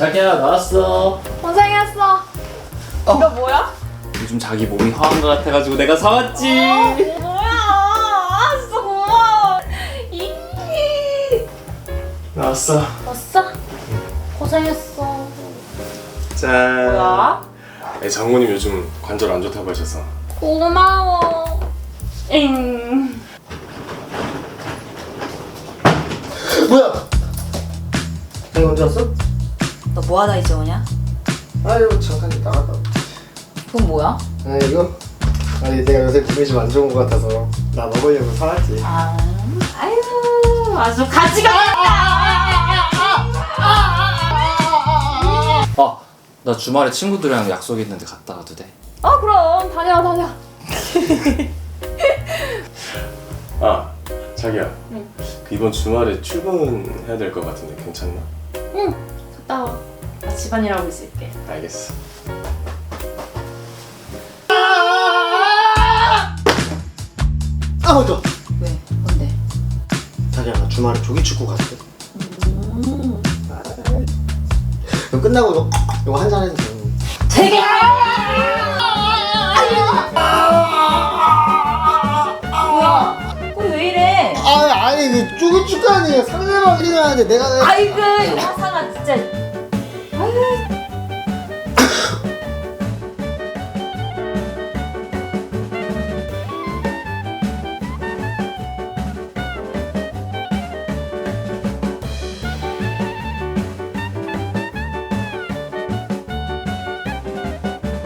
자기야 나왔어. 고생했어. 이거 뭐야? 요즘 자기 몸이 허한 것 같아가지고 내가 사왔지. 어, 뭐야? 아, 진짜 고마워. 이 나왔어. 왔어? 고생했어. 짠. 뭐야? 네, 장모님 요즘 관절 안 좋다고 하셔서. 고마워. 엥. 뭐야? 자기 언제 왔어? 너 뭐하다 이제 오냐? 아유 잠깐 나갔다. 그건 뭐야? 아 이거? 아니 내가 요새 몸이 좀 안 좋은 것 같아서 나 먹으려고 사왔지 아, 아유, 아주 가지가 아, 나 주말에 친구들이랑 약속 있는데 갔다 와도 돼? 아, 그럼 다녀, 다녀. 아, 자기야. 그 이번 주말에 출근해야 될 것 같은데 괜찮나? 응, 갔다 와. 나 집안일 하고 있을게. 알겠어. 아 맞다 왜? 뭔데? 자기야 나 주말에 조기 축구 갔어 이거 끝나고 이거, 이거 한 잔 해도 돼 되게 뭐야? 왜 이래? 아 아니 그 조기 축구 아니에요 해야 돼 내가 아이고 이 화상아 진짜. 아유